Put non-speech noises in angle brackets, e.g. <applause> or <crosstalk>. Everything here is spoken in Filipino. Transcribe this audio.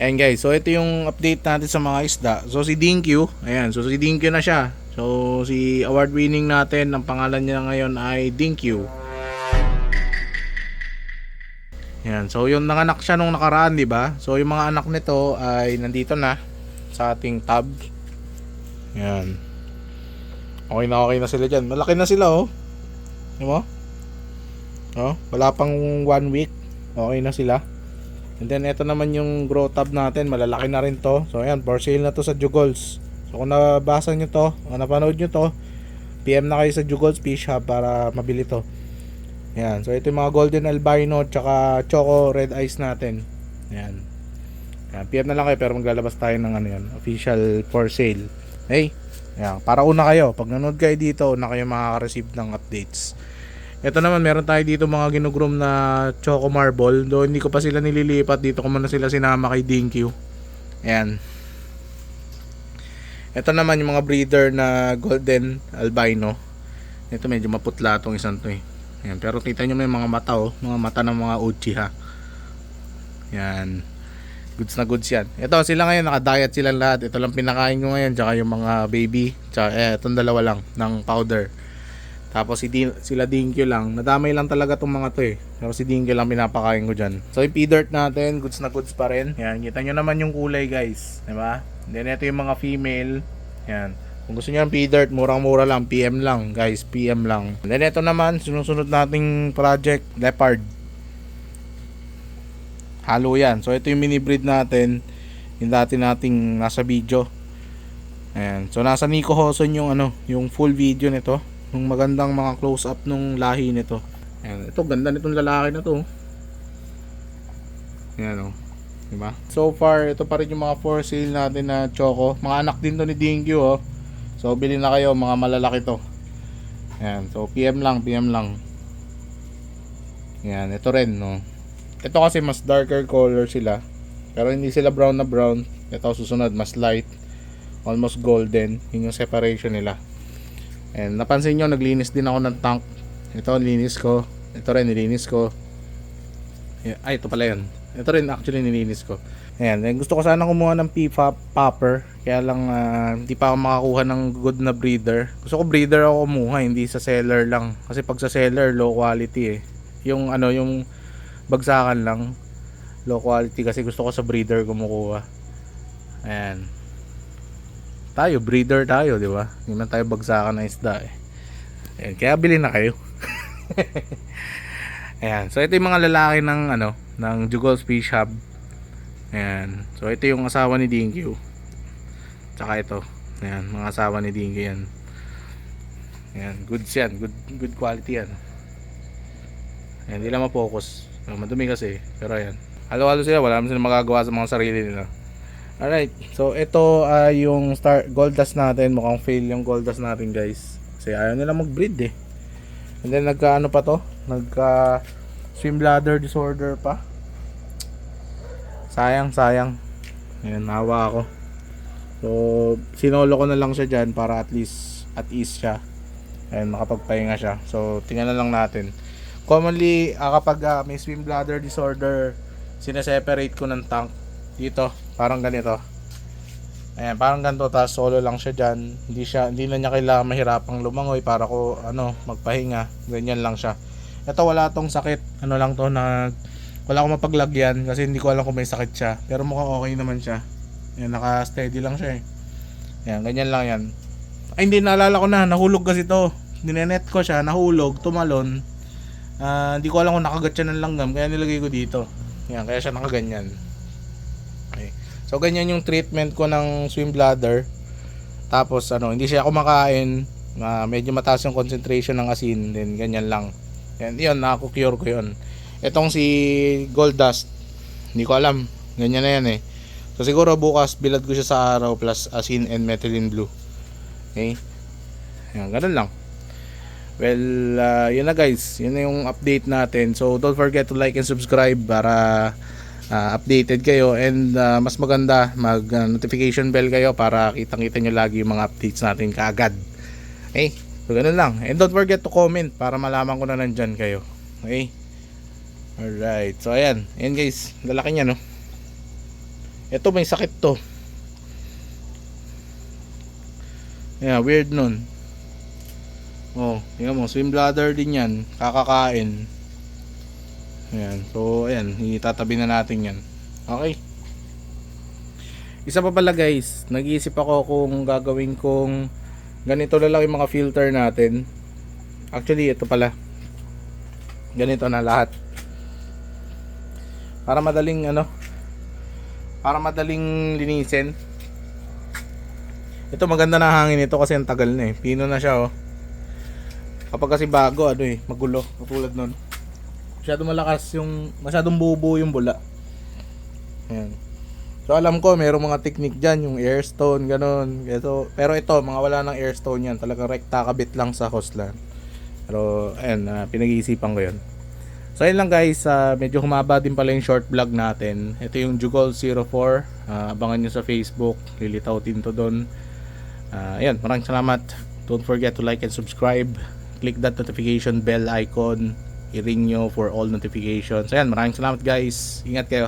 Ayan guys, so ito yung update natin sa mga isda. So si Dinkyu, ayan, so si Dinkyu na siya. So si award winning natin, ang pangalan niya ngayon ay Dinkyu. Ayan, so yung nanganak siya nung nakaraan, di ba? So yung mga anak nito ay nandito na sa ating tab. Ayan. Okay na okay na sila dyan. Malaki na sila oh. Di mo? Oh, wala pang one week. Okay na sila. And then ito naman yung grow tab natin, malalaki na rin to. So ayan, for sale na to sa Jugols. So kung nabasa nyo to, kung napanood nyo to, PM na kayo sa Jugols Fish Hub para mabili to. Ayan, so ito yung mga golden albino tsaka choco red eyes natin. Ayan. Ayan, PM na lang kayo pero maglalabas tayo ng ano yan, official for sale. Hey, ayan, para una kayo. Pag nanood kayo dito, una kayo makaka-receive ng updates. Ito naman, meron tayo dito mga ginugroom na Choco Marble. Do hindi ko pa sila nililipat. Dito ko muna sila sinama kay Dinkyu. Ayan. Ito naman yung mga breeder na Golden Albino. Ito medyo maputla tong isang to eh. Ayan. Pero kita nyo may mga mata oh. Mga mata ng mga Uchiha. Ayan. Goods na goods yan. Ito sila ngayon nakadiet sila lahat. Ito lang pinakain ko ngayon. Tsaka yung mga baby. Tsaka eh, itong dalawa lang ng powder. Tapos si Din- sila Dinkyo lang. Nadamay lang talaga tong mga to eh. Pero si Dinkyo lang pinapakain ko dyan. So yung p-dirt natin, goods na goods pa rin. Yan, kita nyo naman yung kulay guys. Diba? Then ito yung mga female. Yan. Kung gusto nyo ng p-dirt, murang-mura lang. PM lang guys, PM lang. Then ito naman, sunod-sunod nating project, leopard. Halo yan. So ito yung mini breed natin. Yung dati nating nasa video. Ayan. So nasa Nico Hoson yung ano, yung full video nito. Yung magandang mga close up nung lahi nito. Ayan. Ito ganda nitong lalaki na to. Ayan o. Diba? So far, ito pa rin yung mga for sale natin na choco. Mga anak din to ni Dingyu oh. So bili na kayo, mga malalaki to. Ayan. So PM lang, PM lang. Ayan, ito rin no. Ito kasi mas darker color sila. Pero hindi sila brown na brown. Ito susunod, mas light. Almost golden. Yun yung separation nila. And napansin nyo, naglinis din ako ng tank. Ito, nilinis ko. Ito rin, nilinis ko. Ay, ito pala yun. Ito rin actually nilinis ko. Ayan, eh, gusto ko sana kumuha ng PFAP popper. Kaya lang, ah, hindi pa ako makakuha ng good na breeder. Gusto ko breeder ako kumuha, hindi sa seller lang. Kasi pag sa seller, low quality eh. Yung ano, yung bagsakan lang. Low quality kasi gusto ko sa breeder kumukuha. Ayan. Tayo, breeder tayo, di ba? Hindi man tayo bagsakan ng isda eh. Ayan, kaya bili na kayo. <laughs> Ayan. So ito yung mga lalaki ng ano, ng Jugols Fish Hub. Ayan. So ito yung asawa ni Dinkyu. Tsaka ito. Ayan, mga asawa ni Dinkyu yan. Ayan, good yan. Good good quality yan. Ayan, hindi lang ma-focus. Madumi kasi. Pero ayan. Halo-halo sila. Wala naman sila magagawa sa mga sarili nila. Alright. So ito ay yung star gold dust natin. Mukhang fail yung gold dust natin guys. Kasi ayaw nila mag-breed eh. And then nagka ano pa to? Nagka swim bladder disorder pa. Sayang, sayang. Ayan, nawa ako. So, sinolo ko na lang siya dyan para at least at ease siya. Ayan, makapagpahinga siya. So, tingnan na lang natin. Commonly, ah, kapag ah, may swim bladder disorder, sineseparate ko ng tank dito. Parang ganito. Ayan, parang ganito. Tapos solo lang siya dyan. Hindi, siya, hindi na niya kailangan mahirapang lumangoy para ko ano, magpahinga. Ganyan lang siya. Ito wala tong sakit. Ano lang to na wala akong mapaglagyan kasi hindi ko alam kung may sakit siya. Pero mukhang okay naman siya. Ayan, naka-steady lang siya eh. Ayan, ganyan lang yan. Ay, hindi, naalala ko na. Nahulog kasi to. Ninenet ko siya, nahulog, tumalon. Ah, hindi ko alam kung nakagat siya ng langgam, kaya nilagay ko dito. Ayan, kaya siya nakaganyan. Okay. So, ganyan yung treatment ko ng swim bladder. Tapos, ano, hindi siya kumakain. Ah, medyo mataas yung concentration ng asin. Then, ganyan lang. Yan, yun, nakakukure ko yun. Itong si Gold Dust, hindi ko alam. Ganyan na yan eh. So siguro bukas bilad ko siya sa araw plus asin and methylene blue. Okay? Yan, ganun lang. Well, uh, yun na guys. Yun na yung update natin. So don't forget to like and subscribe para uh, updated kayo and uh, mas maganda mag uh, notification bell kayo para kitang-kita nyo lagi yung mga updates natin kaagad. Okay? So ganun lang. And don't forget to comment para malaman ko na nandyan kayo. Okay? Alright. So ayan. Ayan guys. Lalaki niya no. Ito may sakit to. Yeah, weird nun. Oh, tingnan mo, swim bladder din yan. Kakakain. Ayan. So, ayan. Itatabi na natin yan. Okay. Isa pa pala guys. Nag-iisip ako kung gagawin kong ganito na lang yung mga filter natin. Actually, ito pala. Ganito na lahat. Para madaling ano. Para madaling linisin. Ito maganda na hangin ito kasi ang tagal na eh. Pino na siya oh. Kapag kasi bago ano eh, magulo. Katulad nun. Masyadong malakas yung, masyadong bubo yung bula. Ayan. So alam ko, mayroong mga technique dyan, yung airstone, ganun. Ito, pero ito, mga wala ng airstone yan. Talagang rekta kabit lang sa hostland. Pero, ayan, ah, pinag-iisipan ko yun. So ayun lang guys, ah, medyo humaba din pala yung short vlog natin. Ito yung Jugol 04. Ah, abangan nyo sa Facebook. Lilitaw din to doon. Ah, ayan, maraming salamat. Don't forget to like and subscribe. Click that notification bell icon. I-ring nyo for all notifications. Ayan, maraming salamat guys. Ingat kayo.